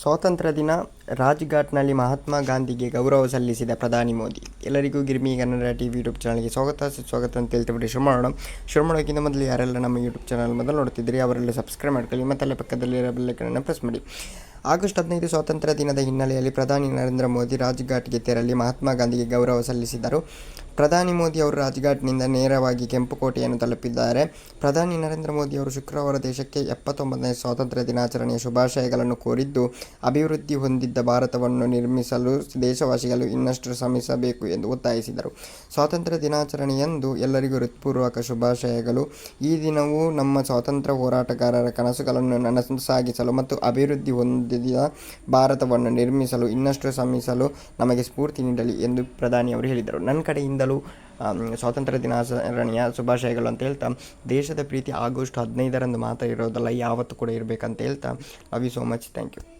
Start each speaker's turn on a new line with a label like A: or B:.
A: ಸ್ವಾತಂತ್ರ್ಯ ದಿನ ರಾಜ್ಘಾಟ್ನಲ್ಲಿ ಮಹಾತ್ಮ ಗಾಂಧಿಗೆ ಗೌರವ ಸಲ್ಲಿಸಿದ ಪ್ರಧಾನಿ ಮೋದಿ. ಎಲ್ಲರಿಗೂ Girmi Kannada T V YouTube ಚಾನಲ್ಗೆ ಸ್ವಾಗತ. ಸುಸ್ವಾಗತ ಅಂತ ಹೇಳ್ತಿಬಿಟ್ಟು ಶುರು ಮಾಡೋಣ ಶುರು ಮಾಡೋಕ್ಕಿಂತ ಮೊದಲು ಯಾರೆಲ್ಲ ನಮ್ಮ ಯೂಟ್ಯೂಬ್ ಚಾನಲ್ ಮೊದಲು ನೋಡ್ತಿದ್ರಿ ಅವರೆಲ್ಲ ಸಬ್ಸ್ಕ್ರೈಬ್ ಮಾಡ್ಕೊಳ್ಳಿ ಮತ್ತು ಅಲ್ಲೇ ಪಕ್ಕದಲ್ಲಿರೋ ಬೆಲ್ಲೈಕನನ್ನು ಪ್ರೆಸ್ ಮಾಡಿ. ಆಗಸ್ಟ್ ಹದಿನೈದು ಸ್ವಾತಂತ್ರ್ಯ ದಿನದ ಹಿನ್ನೆಲೆಯಲ್ಲಿ ಪ್ರಧಾನಿ ನರೇಂದ್ರ ಮೋದಿ ರಾಜ್ಘಾಟ್ಗೆ ತೆರಳಿ ಮಹಾತ್ಮ ಗಾಂಧಿಗೆ ಗೌರವ ಸಲ್ಲಿಸಿದರು. ಪ್ರಧಾನಿ ಮೋದಿ ಅವರು ರಾಜ್ಘಾಟ್ನಿಂದ ನೇರವಾಗಿ ಕೆಂಪುಕೋಟೆಯನ್ನು ತಲುಪಿದ್ದಾರೆ. ಪ್ರಧಾನಿ ನರೇಂದ್ರ ಮೋದಿ ಅವರು ಶುಕ್ರವಾರ ದೇಶಕ್ಕೆ ಎಪ್ಪತ್ತೊಂಬತ್ತನೇ ಸ್ವಾತಂತ್ರ್ಯ ದಿನಾಚರಣೆಯ ಶುಭಾಶಯಗಳನ್ನು ಕೋರಿದ್ದು, ಅಭಿವೃದ್ಧಿ ಹೊಂದಿದ್ದ ಭಾರತವನ್ನು ನಿರ್ಮಿಸಲು ದೇಶವಾಸಿಗಳು ಇನ್ನಷ್ಟು ಶ್ರಮಿಸಬೇಕು ಎಂದು ಒತ್ತಾಯಿಸಿದರು. ಸ್ವಾತಂತ್ರ್ಯ ದಿನಾಚರಣೆಯಂದು ಎಲ್ಲರಿಗೂ ಹೃತ್ಪೂರ್ವಕ ಶುಭಾಶಯಗಳು. ಈ ದಿನವು ನಮ್ಮ ಸ್ವಾತಂತ್ರ್ಯ ಹೋರಾಟಗಾರರ ಕನಸುಗಳನ್ನು ನನಸಾಗಿಸಲು ಮತ್ತು ಅಭಿವೃದ್ಧಿ ಹೊಂದಿದ ಭಾರತವನ್ನು ನಿರ್ಮಿಸಲು ಇನ್ನಷ್ಟು ಶ್ರಮಿಸಲು ನಮಗೆ ಸ್ಫೂರ್ತಿ ನೀಡಲಿ ಎಂದು ಪ್ರಧಾನಿ ಅವರು ಹೇಳಿದರು. ನನ್ನ ಕಡೆಯಿಂದಲೂ ಆಮ್, ಸ್ವಾತಂತ್ರ್ಯ ದಿನಾಚರಣೆಯ ಶುಭಾಶಯಗಳು ಅಂತ ಹೇಳ್ತಾ ದೇಶದ ಪ್ರೀತಿ ಆಗಸ್ಟ್ ಹದಿನೈದರಂದು ಮಾತ್ರ ಇರೋದಲ್ಲ ಯಾವತ್ತು ಕೂಡ ಇರಬೇಕಂತ ಹೇಳ್ತಾ love you so much thank you.